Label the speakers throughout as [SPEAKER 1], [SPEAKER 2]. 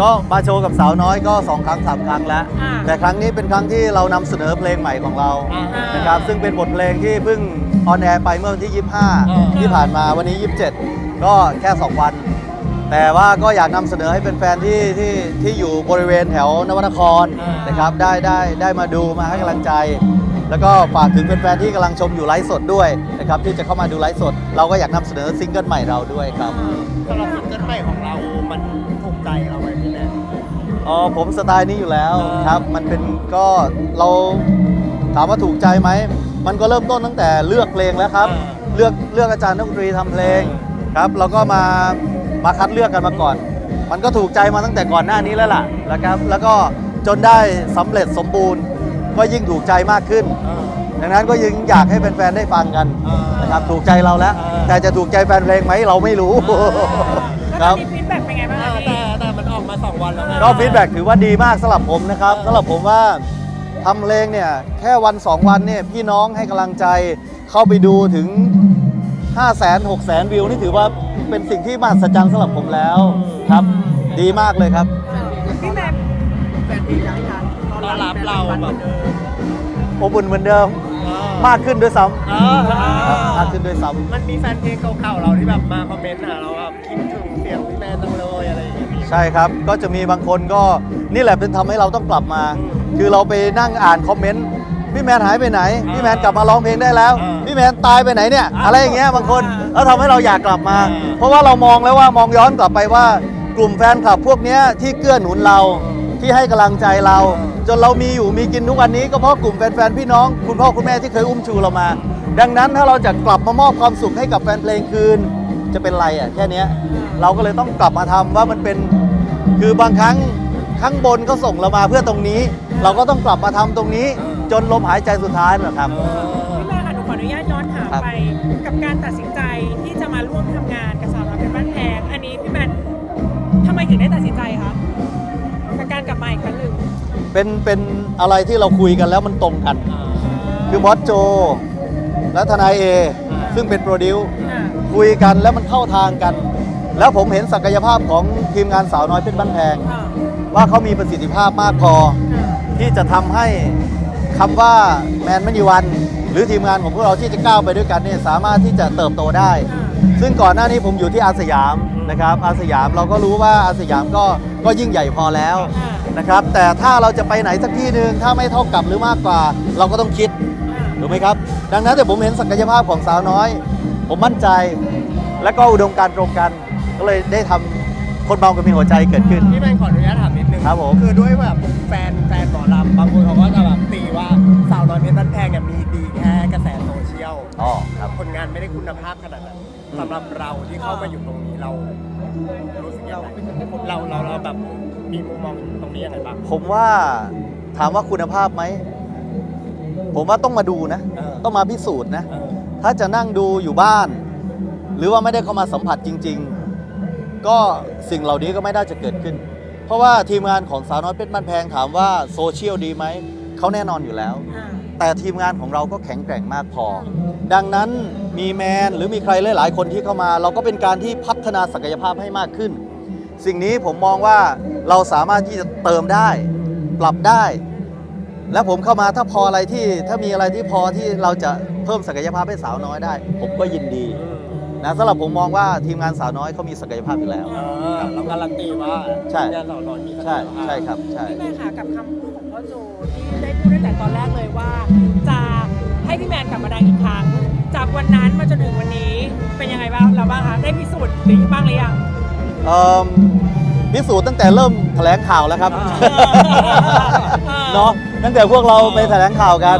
[SPEAKER 1] ก็มาโชว์กับสาวน้อยก็สองครั้งสามครั้งแล้ว
[SPEAKER 2] อ่า
[SPEAKER 1] แต่ครั้งนี้เป็นครั้งที่เรานำเสนอเพลงใหม่ของเรา
[SPEAKER 3] อ่า
[SPEAKER 1] นะครับซึ่งเป็นบทเพลงที่เพิ่งออนแอร์ไปเมื่อวันที่
[SPEAKER 3] อ่า
[SPEAKER 1] 25 ที่ผ่านมาวันนี้ 27 ก็แค่ 2 วัน แต่ว่าก็อยากนำเสนอให้เป็นแฟนๆที่ที่ที่อยู่บริเวณแถวนวนครนะครับได้ได้ได้มาดูมาให้กำลังใจ แล้วก็ฝากถึงแฟนๆที่กำลังชมอยู่ไลฟ์สดด้วยนะครับที่จะเข้ามาดูไลฟ์สด เราก็อยากนำเสนอซิงเกิลใหม่เราด้วยครับ
[SPEAKER 3] สำหรับซิงเกิลใหม่ของเรา มันถูก ใจเราไหมพี่แมน
[SPEAKER 1] อ๋อผมสไตล์นี้อยู่แล้ว
[SPEAKER 3] อ่า
[SPEAKER 1] ครับ มันเป็นก็เราถามว่าถูกใจไหม มันก็เริ่มต้นตั้งแต่เลือกเพลงแล้วครับ เลือกเลือกอาจารย์นักดนตรีทำเพลงครับแล้วก็มามาคัดเลือกกันมาก่อน มันก็ถูกใจมาตั้งแต่ก่อนหน้านี้แล้วล่ะนะครับ แล้วก็จนได้สำเร็จสมบูรณ์ ก็ยิ่งถูกใจมากขึ้น ดังนั้นก็ยิ่งอยากให้แฟนๆได้ฟังกัน
[SPEAKER 3] อ่าน
[SPEAKER 1] นะครับถูกใจเราแล้ว
[SPEAKER 3] อ่า
[SPEAKER 1] แต่จะถูกใจแฟนเพลงไหมเราไม่รู้
[SPEAKER 2] แล้ว
[SPEAKER 1] ค
[SPEAKER 2] ตอ
[SPEAKER 1] รั
[SPEAKER 2] น
[SPEAKER 1] บ
[SPEAKER 2] นี้ฟีดแบ็ก
[SPEAKER 3] กมา2วันแล้วไง
[SPEAKER 1] ก็ฟีดแบ็กถือว่าดีมากสำหรับผมนะครับสำหรับผมว่าทำเพลงเนี่ยแค่วัน 2 วันเนี่ยพี่น้องให้กำลังใจเข้าไปดูถึง 5 0 0 0 0 0 6 0 0 0 0 วิวนี่ถือว่าเป็นสิ่งที่มหัศจรรย์สำหรับผมแล้วครับ ดีมากเลยครับ
[SPEAKER 2] พี่แมน
[SPEAKER 4] แฟนเพลงอยากให้การ
[SPEAKER 3] ต้อนรับเราแบบ
[SPEAKER 1] อบอุ่นเหมือนเดิม มากขึ้นด้วยซ้
[SPEAKER 3] อ่าำ
[SPEAKER 1] ครับมากขึ้นด้วยซ้
[SPEAKER 3] มันมีแฟนเพลงเก่าๆเราที่แบบมาคอมเมนต์หาเราแบบคิดถึงเสียงพี่แมนจังเลย
[SPEAKER 1] ใช่ครับ ก็จะมีบางคนก็นี่แหละเป็นทำให้เราต้องกลับมา
[SPEAKER 3] อืม
[SPEAKER 1] คือเราไปนั่งอ่านคอมเมนต์พี่แมนหายไปไหน
[SPEAKER 3] อ่า
[SPEAKER 1] พี่แมนกลับมาร้องเพลงได้แล้ว
[SPEAKER 3] อ่า
[SPEAKER 1] พี่แมนตายไปไหนเนี่ย
[SPEAKER 3] อ่า
[SPEAKER 1] อะไรอย่างเงี้ยบางคนแล้วทำให้เราอยากกลับมา
[SPEAKER 3] อ่า
[SPEAKER 1] เพราะว่าเรามองแล้วว่ามองย้อนกลับไปว่ากลุ่มแฟนคลับพวกเนี้ยที่เกื้อหนุนเราที่ให้กำลังใจเรา จนเรามีอยู่มีกินทุกวันนี้ก็เพราะกลุ่มแฟนๆพี่น้อง คุณพ่อคุณแม่ที่เคยอุ้มชูเรามา ดังนั้นถ้าเราจะกลับมามอบความสุขให้กับแฟนเพลงคืน จะเป็นไรอะแค่เนี้ย เราก็เลยต้องกลับมาทำว่ามันเป็นคือบางครั้งข้างบนก็ส่งเรามาเพื่อตรงนี้ เราก็ต้องกลับมาทำตรงนี้ จนลมหายใจสุดท้ายนั่นแหละครับ
[SPEAKER 2] พี่แมนค่ะหนูขออนุญาตย้อนถาม
[SPEAKER 1] ครับ
[SPEAKER 2] ไปกับการตัดสินใจที่จะมาร่วมทำงานกับสาวน้อยเป็นบ้านแพงอันนี้พี่แมนทำไมถึงได้ตัดสินใจคะกับการกลับมาอีกครั้งหนึ่ง
[SPEAKER 1] เป็นเป็นอะไรที่เราคุยกันแล้วมันตรงกัน คือบอสโจ และทนายเอซึ่งเป็นโปรดิว
[SPEAKER 2] อ่า
[SPEAKER 1] คุยกันแล้วมันเข้าทางกัน แล้วผมเห็นศักยภาพของทีมงานสาวน้อยเพชรบ้านแพง
[SPEAKER 2] อ่า
[SPEAKER 1] ว่าเขามีประสิทธิภาพมากพอ
[SPEAKER 2] อ่า
[SPEAKER 1] ที่จะทำให้คำว่าแมนมณีวัน หรือทีมงานของพวกเราที่จะก้าวไปด้วยกันเนี่ยสามารถที่จะเติบโตได้
[SPEAKER 2] อ่า
[SPEAKER 1] ซึ่งก่อนหน้านี้ผมอยู่ที่อาสยามนะครับอาสยามเราก็รู้ว่าอาสยามก็ก็ยิ่งใหญ่พอแล้ว
[SPEAKER 2] อ่า
[SPEAKER 1] นะครับแต่ถ้าเราจะไปไหนสักที่หนึ่งถ้าไม่เท่ากับหรือมากกว่า เราก็ต้องคิด
[SPEAKER 2] อ่า
[SPEAKER 1] ถูกไหมครับ ดังนั้นแต่ผมเห็นศักยภาพของสาวน้อย ผมมั่นใจและก็อุดมการณ์ตรงกัน ก็เลยได้ทำคนเมากันมีหัวใจเกิดขึ้น
[SPEAKER 3] พี่แมนขออนุญาตถามนิดนึง
[SPEAKER 1] ครับผม
[SPEAKER 3] คือด้วยแบบแฟนแฟนหมอลำบางคนเขาก็จะแบบตีว่าสาวน้อยเพชรบ้านแพงเนี่ยมีดีแค่กระแสโซเชียล
[SPEAKER 1] อ๋อครับ
[SPEAKER 3] ผลงานไม่ได้คุณภาพขนาดนั้นสำหรับเราที่เข้ามาอยู่ตรงนี้เรา รู้สึกยังไงเราเราเราแบบมีมุมมองตรงนี้ยังไงบ้าง
[SPEAKER 1] ผมว่าถามว่าคุณภาพไหม ผมว่าต้องมาดูนะ
[SPEAKER 3] เออ
[SPEAKER 1] ต้องมาพิสูจน์นะ
[SPEAKER 3] เออ
[SPEAKER 1] ถ้าจะนั่งดูอยู่บ้าน หรือว่าไม่ได้เข้ามาสัมผัสจริงๆ ก็สิ่งเหล่านี้ก็ไม่ได้จะเกิดขึ้น เพราะว่าทีมงานของสาวน้อยเพชรบ้านแพงถามว่าโซเชียลดีไหม เขาแน่นอนอยู่แล้ว
[SPEAKER 2] อ่า
[SPEAKER 1] แต่ทีมงานของเราก็แข็งแกร่งมากพอ ดังนั้นมีแมนหรือมีใครหลาย ๆ คนที่เข้ามา เราก็เป็นการที่พัฒนาศักยภาพให้มากขึ้น สิ่งนี้ผมมองว่าเราสามารถที่จะเติมได้ ปรับได้ และผมเข้ามาถ้าพออะไรที่ถ้ามีอะไรที่พอที่เราจะเพิ่มศักยภาพให้สาวน้อยได้ ผมก็ยินดี นะสำหรับผมมองว่าทีมงานสาวน้อยเขามีศักยภาพอยู่แล้ว
[SPEAKER 3] เออเราการันตีว่า
[SPEAKER 1] ใช่
[SPEAKER 3] งานสาวน้อยมี
[SPEAKER 1] ใช่ใช่ครับใช่
[SPEAKER 2] พี่แมนค่ะกับคำพูดของพ่อโจที่ได้พูดตั้งแต่ตอนแรกเลยว่า จะให้พี่แมนกลับมาดังอีกครั้ง จากวันนั้นมาจนถึงวันนี้เป็นยังไงบ้างเราบ้างคะได้พิสูจน์หรือบ้างหรือยัง
[SPEAKER 1] เอิ่มพิสูจน์ตั้งแต่เริ่มแถลงข่าวแล้วครับเนาะตั้งแต่พวกเราไปแถลงข่าวกัน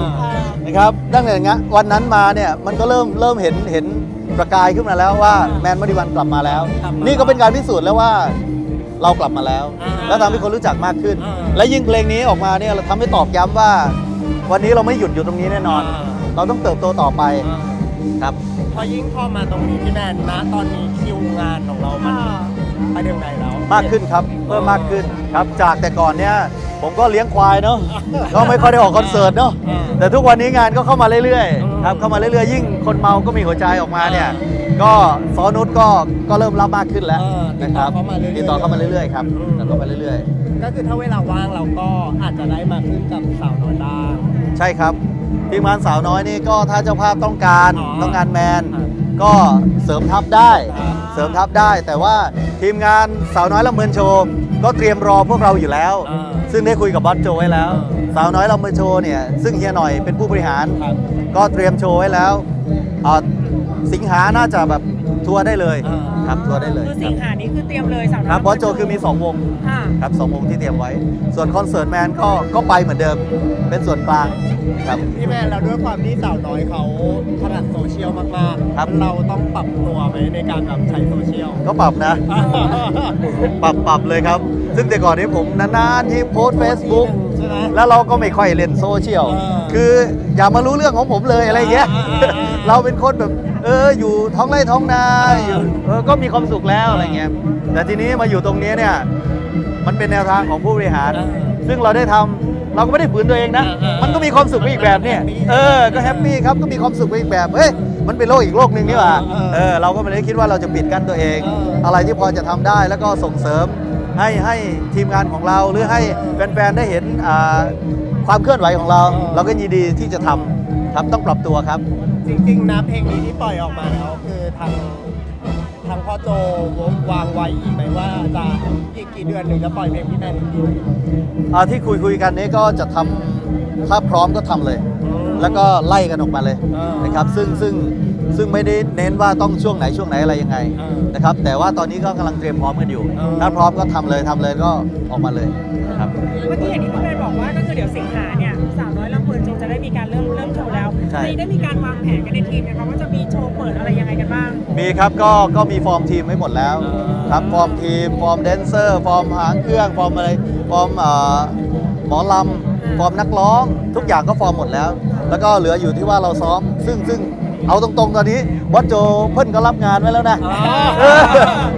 [SPEAKER 1] นะครับตั้งแต่งั้นวันนั้นมาเนี่ยมันก็เริ่มเริ่มเห็นเห็น ประกายขึ้นมาแล้วว่าแมนมณีวันกลับมาแล้วนี่ก็เป็นการพิสูจน์แล้วว่าเรากลับมาแล้วแล้วทำให้คนรู้จักมากขึ้นและยิ่งเพลงนี้ออกมาเนี่ยเราทำให้ตอกย้ำว่า วันนี้เราไม่หยุดอยู่ตรงนี้แน่นอนเราต้องเติบโตต่อไปครับ
[SPEAKER 3] พอยิ่งพอมาตรงนี้พี่แมนนะตอนนี้คิวงานของเรามันไปเรื่องไหนแล้ว
[SPEAKER 1] มากขึ้นครับ เพิ่มมากขึ้นครับ จากแต่ก่อนเนี่ยผมก็เลี้ยงควายเนาะก็ไม่ค่อยได้ออกคอนเสิร์ตเนาะ
[SPEAKER 3] อ่า
[SPEAKER 1] แต่ทุกวันนี้งานก็เข้ามาเรื่อย
[SPEAKER 3] อืม
[SPEAKER 1] ๆครับเข้ามาเรื่อยๆ ยิ่งคนเมาก็มีหัวใจออกมาเนี่ยก็ซอนุชก็ก็เริ่มรับมากขึ้นแล้ว
[SPEAKER 3] เออติด
[SPEAKER 1] นะค
[SPEAKER 3] ต่อ
[SPEAKER 1] รับ
[SPEAKER 3] เข้ามาเรื่อยๆ
[SPEAKER 1] ติดต่อเข้ามาเรื่อยๆครับ
[SPEAKER 3] อืม
[SPEAKER 1] ติดต่อเข้ามาเรื่อย
[SPEAKER 3] ก็คือถ้าเวลาว่างเราก็อาจจะได้มาขึ้นกับสาวน้อยบ้าง
[SPEAKER 1] ๆใช่ครับทีมงานสาวน้อยนี่ก็ถ้าเจ้าภาพต้องการ
[SPEAKER 3] อ๋อ
[SPEAKER 1] ต้องการแมน
[SPEAKER 3] ครับ
[SPEAKER 1] ก็เสริมทัพได้
[SPEAKER 3] ครับ
[SPEAKER 1] เสริมทัพได้ แต่ว่าทีมงานสาวน้อยลำเมินโชว์ก็เตรียมรอพวกเราอยู่แล้ว
[SPEAKER 3] อ่า
[SPEAKER 1] ซึ่งได้คุยกับบอสโจไว้แล้ว
[SPEAKER 3] อ่า
[SPEAKER 1] สาวน้อยลำเมินโชว์เนี่ยซึ่งเฮียหน่อยเป็นผู้บริหาร
[SPEAKER 3] ครับ
[SPEAKER 1] ก็เตรียมโชว์ไว้แล้วอ่า สิงหาน่าจะแบบทัวร์ได้เลย
[SPEAKER 3] อ่า
[SPEAKER 1] ครับทัวร์ได้เลย
[SPEAKER 2] คือสิงหานี้คือเตรียมเลยสาวน้อย
[SPEAKER 1] ครับบอสโจคือมี 2 วง
[SPEAKER 2] อ่า
[SPEAKER 1] ครับสองวงที่เตรียมไว้ ส่วนคอนเสิร์ตแมนก็ก็ไปเหมือนเดิม เป็นส่วนกลางครับ
[SPEAKER 3] พี่แมนเราด้วยความที่สาวน้อยเขาถนัดโซเชียลมากๆ
[SPEAKER 1] ครับ
[SPEAKER 3] เราต้องปรับตัวไหมในการแบบใช้โซเชียล
[SPEAKER 1] ก็ปรับนะ ปรับปรับเลยครับ ซึ่งแต่ก่อนนี้ผมนานๆที่โพสเฟซบุ๊ก
[SPEAKER 3] ใช่ไหม
[SPEAKER 1] แล้วเราก็ไม่ค่อยเล่นโซเชียล
[SPEAKER 3] อ่า
[SPEAKER 1] คืออย่ามารู้เรื่องของผมเลยอะไรอย่างเงี้ย
[SPEAKER 3] อ่าอ่าอ่า
[SPEAKER 1] เราเป็นคนแบบ เอออยู่ท้องไร่ท้องนาอยู่เออก็มีความสุขแล้วอะไรเงี้ยแต่ทีนี้มาอยู่ตรงนี้เนี่ยมันเป็นแนวทางของผู้บริหาร
[SPEAKER 3] อ่า
[SPEAKER 1] ซึ่งเราได้ทำเราก็ไม่ได้ฝืนตัวเองนะ
[SPEAKER 3] อ่าอ่า
[SPEAKER 1] มันก็มีความสุขไปอีกแบบเนี่ย เออ ก็แฮปปี้ครับ ก็มีความสุขไปอีกแบบ เฮ้ย มันเป็นโลกอีกโลกหนึ่งนี่หว่า
[SPEAKER 3] อ่า
[SPEAKER 1] เออ เราก็ไม่ได้คิดว่าเราจะปิดกั้นตัวเอง
[SPEAKER 3] อ่า
[SPEAKER 1] อะไรที่พอจะทำได้แล้วก็ส่งเสริม ให้ให้ทีมงานของเราหรือให้แฟนๆ ได้เห็นอ่าความเคลื่อนไหวของเรา
[SPEAKER 3] อ่า
[SPEAKER 1] เราก็ยินดีที่จะทำครับต้องปรับตัวครับ
[SPEAKER 3] จริงๆนะเพลงนี้ที่ปล่อยออกมาแล้วคือทางทางพ่อโจวางไว้อีกไหมว่าจะอีกกี่เดือนถึงจะปล่อยเพลงพี่แมนอีกที
[SPEAKER 1] อ่าที่คุยคุยกันนี้ก็จะทำถ้าพร้อมก็ทำเลย แล้วก็ไล่กันออกมาเลย
[SPEAKER 3] อ่าน
[SPEAKER 1] นะครับซึ่งซึ่งซึ่งไม่ได้เน้นว่าต้องช่วงไหนช่วงไหนอะไรยังไง
[SPEAKER 3] อ่าน
[SPEAKER 1] นะครับแต่ว่าตอนนี้ก็กำลังเตรียมพร้อมกันอยู่
[SPEAKER 3] อ่า
[SPEAKER 1] ถ้าพร้อมก็ทำเลยทำเลยก็ออกมาเลยครับ
[SPEAKER 2] เมื่อกี้อย่างที่พี่แมนบอกว่าก็คือเดี๋ยวสิงหาเนี่ยสาวน้อยลำเพลินโชว์จะได้มีการเริ่มเริ่มโชว์แล้ว
[SPEAKER 1] ใช่
[SPEAKER 2] นี่ได้มีการวางแผนกันในทีมนะครับว่าจะมีโชว์เปิดอะไรยังไงกันบ้าง
[SPEAKER 1] มีครับก็ก็มีฟอร์มทีมไว้หมดแล้ว
[SPEAKER 3] อ่า
[SPEAKER 1] ครับฟอร์มทีม ฟอร์มแดนเซอร์ ฟอร์มหางเครื่องฟอร์มอะไรฟอร์มเอ่อหมอลำฟอร์มนักร้อง ทุกอย่างก็ฟอร์มหมดแล้ว แล้วก็เหลืออยู่ที่ว่าเราซ้อม ซึ่งซึ่งเอาตรงๆตอนนี้วัดโจเพิ่นก็รับงานไว้แล้วนะ
[SPEAKER 3] อ่า
[SPEAKER 1] เออ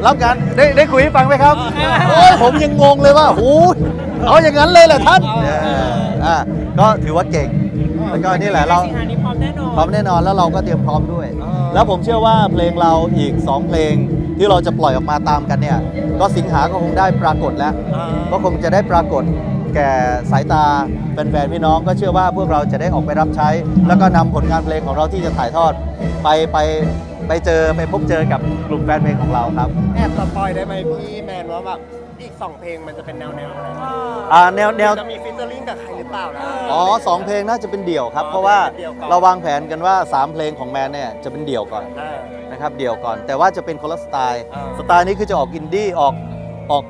[SPEAKER 1] รับงานได้ได้คุยให้ฟังไหมครับโอ้ยผมยังงงเลยว่าโอ้ยเอาอย่างนั้นเลยเหรอท่านเอออ่าก็ถือว่าเก่ง แล้วก็นี่แหละเรา
[SPEAKER 2] สิงหานี้พร้อมแน่นอน
[SPEAKER 1] พร้อมแน่นอนแล้วเราก็เตรียมพร้อมด้วย
[SPEAKER 3] อ่า
[SPEAKER 1] แล้วผมเชื่อว่าเพลงเราอีก 2 เพลงที่เราจะปล่อยออกมาตามกันเนี่ยก็สิงหาก็คงได้ปรากฏแล้ว
[SPEAKER 3] อ่า
[SPEAKER 1] ก็คงจะได้ปรากฏแก่สายตาแฟนๆพี่น้องก็เชื่อว่าพวกเราจะได้ออกไปรับใช้ แล้วก็นำผลงานเพลงของเราที่จะถ่ายทอด ไปไปไปเจอไปพบเจอกับกลุ่มแฟนเพลงของเราครับ
[SPEAKER 3] แอบสปอยได้ไหมพี่แมนว่าแบบ อีกสองเพลงมันจะเป็นแนวแนวๆอะไร
[SPEAKER 1] อ่าแนวแนว
[SPEAKER 3] จะมีฟิชเจอริ่งกับใครหรือเปล่านะ
[SPEAKER 1] อ๋อสองเพลงน่าจะเป็นเดี่ยวครับ
[SPEAKER 3] อ๋อ
[SPEAKER 1] เพราะว่า
[SPEAKER 3] เป็นเดี่ยวก่อน
[SPEAKER 1] เราวางแผนกันว่า 3 เพลงของแมนเนี่ยจะเป็นเดี่ยวก่อน
[SPEAKER 3] อ่า
[SPEAKER 1] นะครับเดี่ยวก่อน แต่ว่าจะเป็นคนละสไตล์
[SPEAKER 3] อ่า
[SPEAKER 1] สไตล์นี้คือจะออกอินดี้ออกออก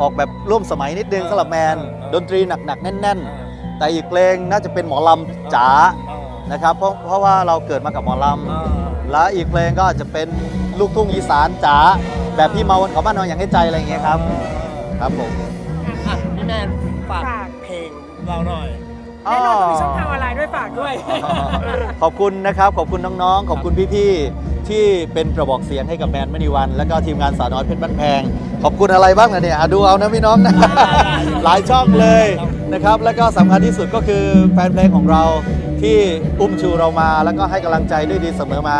[SPEAKER 1] ออกแบบร่วมสมัยนิดนึง
[SPEAKER 3] อ่า
[SPEAKER 1] สำหรับแมน
[SPEAKER 3] อ่า
[SPEAKER 1] ดนตรีหนักๆแน่น
[SPEAKER 3] อ่า
[SPEAKER 1] ๆ แต่อีกเพลงน่าจะเป็นหมอลำจ๋า
[SPEAKER 3] อ่า
[SPEAKER 1] นะครับเพราะเพราะว่าเราเกิดมากับหมอล
[SPEAKER 3] อ่าำ
[SPEAKER 1] และอีกเพลงก็อาจจะเป็นลูกทุ่งอีสานจ๋าแบบพี่เมาวันเขาบ้านนอนอย่างให้ใจอะไรอย่างเงี้ยครับ ครับผม
[SPEAKER 3] อะพี่แมนฝาก
[SPEAKER 2] ฝาก
[SPEAKER 3] เพลงเราหน่อย
[SPEAKER 2] แน่นอนต้องมีช่องทางออนไลน์ด้วยฝากด้วย
[SPEAKER 1] ขอบคุณนะครับ ขอบคุณน้องๆ ขอบคุณพี่ๆ ที่เป็นกระบอกเสียงให้กับแมนมณีวัน แล้วก็ทีมงานสาวน้อยเพชรบ้านแพง ขอบคุณอะไรบ้างนะเนี่ยอะดูเอานะพี่น้องนะ หลายช่องเลยนะครับ แล้วก็สำคัญที่สุดก็คือแฟนเพลงของเราที่อุ้มชูเรามา แล้วก็ให้กำลังใจด้วยดีเสมอมา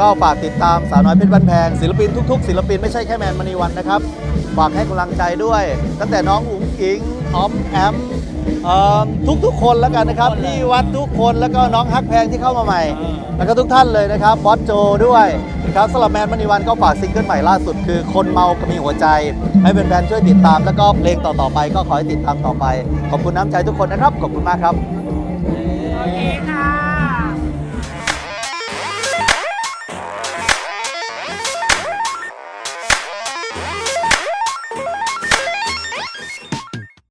[SPEAKER 1] ก็ฝากติดตามสาวน้อยเพชรบ้านแพงศิลปินทุกๆ ศิลปินไม่ใช่แค่แมนมณีวันนะครับ ฝากให้กำลังใจด้วย ตั้งแต่น้องอุ๋งอิงออมแอมทุกทุกๆคนแล้วกันนะครับพี่วัดทุกคนแล้วก็น้องฮักแพงที่เข้ามาใหม่ แล้วก็ทุกท่านเลยนะครับบอสโจด้วยครับสำหรับแมนมณีวันก็ฝากซิงเกิลใหม่ล่าสุดคือคนเมาก็มีหัวใจ ให้เป็นแฟนๆช่วยติดตาม แล้วก็เพลงต่อๆไปก็ขอให้ติดตามต่อไป ขอบคุณน้ำใจทุกคนนะครับ ขอบคุณมากครับ
[SPEAKER 2] โอเคค่ะ